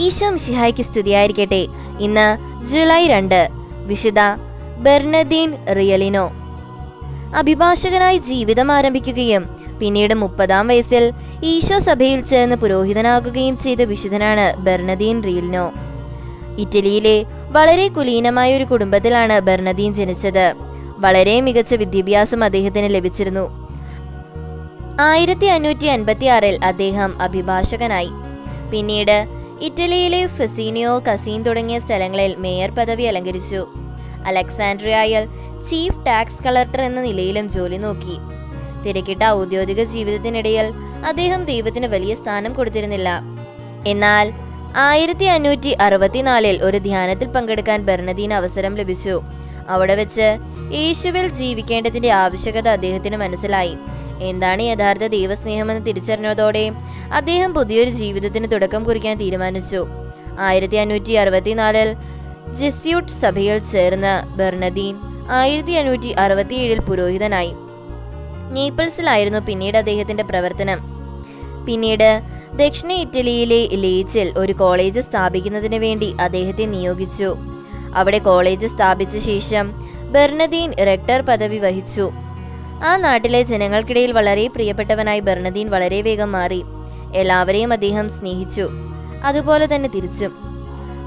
ഈശോ മിശിഹായ്ക്ക് സ്തുതിയായിരിക്കട്ടെ. ഇന്ന് ജൂലൈ രണ്ട്. വിശുദ്ധ ബെർണദീൻ റിയലിനോ. അഭിഭാഷകനായി ജീവിതം ആരംഭിക്കുകയും പിന്നീട് മുപ്പതാം വയസ്സിൽ ഈശോ സഭയിൽ ചേർന്ന് പുരോഹിതനാകുകയും ചെയ്ത വിശുദ്ധനാണ് ബെർണദീൻ റിയലിനോ. ഇറ്റലിയിലെ വളരെ കുലീനമായ ഒരു കുടുംബത്തിലാണ് ബെർണദീൻ ജനിച്ചത്. വളരെ മികച്ച വിദ്യാഭ്യാസം അദ്ദേഹത്തിന് ലഭിച്ചിരുന്നു. ആയിരത്തി അഞ്ഞൂറ്റി അൻപത്തി ആറിൽ അദ്ദേഹം അഭിഭാഷകനായി. പിന്നീട് ഇറ്റലിയിലെ ഫെസീനിയോ കസീൻ തുടങ്ങിയ സ്ഥലങ്ങളിൽ മേയർ പദവി അലങ്കരിച്ചു. അലക്സാൻഡ്രിയയിൽ ചീഫ് ടാക്സ് കളക്ടർ എന്ന നിലയിലും ജോലി നോക്കി. തിരക്കിട്ട ഔദ്യോഗിക ജീവിതത്തിനിടയിൽ അദ്ദേഹം ദൈവത്തിന് വലിയ സ്ഥാനം കൊടുത്തിരുന്നില്ല. എന്നാൽ ആയിരത്തി അഞ്ഞൂറ്റി അറുപത്തിനാലിൽ ഒരു ധ്യാനത്തിൽ പങ്കെടുക്കാൻ ബെർണദീന് അവസരം ലഭിച്ചു. അവിടെ വെച്ച് യേശുവിൽ ജീവിക്കേണ്ടതിന്റെ ആവശ്യകത അദ്ദേഹത്തിന് മനസ്സിലായി. എന്താണ് യഥാർത്ഥ ദൈവസ്നേഹമെന്ന് തിരിച്ചറിഞ്ഞതോടെ അദ്ദേഹം പുതിയൊരു ജീവിതത്തിന് തുടക്കം കുറിക്കാൻ തീരുമാനിച്ചു. ആയിരത്തി അഞ്ഞൂറ്റി അറുപത്തിനാലിൽ ജെസ്യൂട്ട് സഭയിൽ ചേർന്ന ബെർണദീൻ ആയിരത്തി അഞ്ഞൂറ്റി അറുപത്തിയേഴിൽ പുരോഹിതനായി. നേപ്പിൾസിലായിരുന്നു പിന്നീട് അദ്ദേഹത്തിന്റെ പ്രവർത്തനം. പിന്നീട് ദക്ഷിണ ഇറ്റലിയിലെ ലേച്ചിൽ ഒരു കോളേജ് സ്ഥാപിക്കുന്നതിന് വേണ്ടി അദ്ദേഹത്തെ നിയോഗിച്ചു. അവിടെ കോളേജ് സ്ഥാപിച്ച ശേഷം ബെർണദീൻ റെക്ടർ പദവി വഹിച്ചു. ആ നാട്ടിലെ ജനങ്ങൾക്കിടയിൽ വളരെ പ്രിയപ്പെട്ടവനായി ബെർണദീൻ വളരെ വേഗം മാറി. എല്ലാവരെയും അദ്ദേഹം സ്നേഹിച്ചു. അതുപോലെ തന്നെ തിരിച്ചും.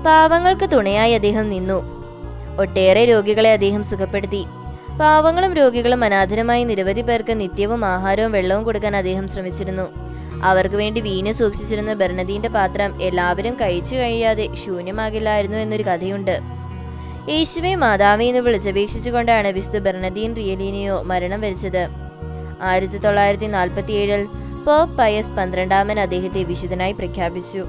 പാവങ്ങൾക്ക് തുണയായി അദ്ദേഹം നിന്നു. ഒട്ടേറെ രോഗികളെ അദ്ദേഹം സുഖപ്പെടുത്തി. പാവങ്ങളും രോഗികളും അനാഥരമായി നിരവധി പേർക്ക് നിത്യവും ആഹാരവും വെള്ളവും കൊടുക്കാൻ അദ്ദേഹം ശ്രമിച്ചിരുന്നു. അവർക്ക് വേണ്ടി വീഞ്ഞ് സൂക്ഷിച്ചിരുന്ന ബെർണദീന്റെ പാത്രം എല്ലാവരും കഴിച്ചു കഴിയാതെ ശൂന്യമാകില്ലായിരുന്നു എന്നൊരു കഥയുണ്ട്. യേശുവെ മാതാവേ എന്ന് വിളിച്ചപേക്ഷിച്ചുകൊണ്ടാണ് വിശുദ്ധ ബെർണദീൻ റിയലിനിയോ മരണം വരിച്ചത്. ആയിരത്തി തൊള്ളായിരത്തി നാൽപ്പത്തി ഏഴിൽ പോപ്പ് പയസ് പന്ത്രണ്ടാമൻ അദ്ദേഹത്തെ വിശുദ്ധനായി പ്രഖ്യാപിച്ചു.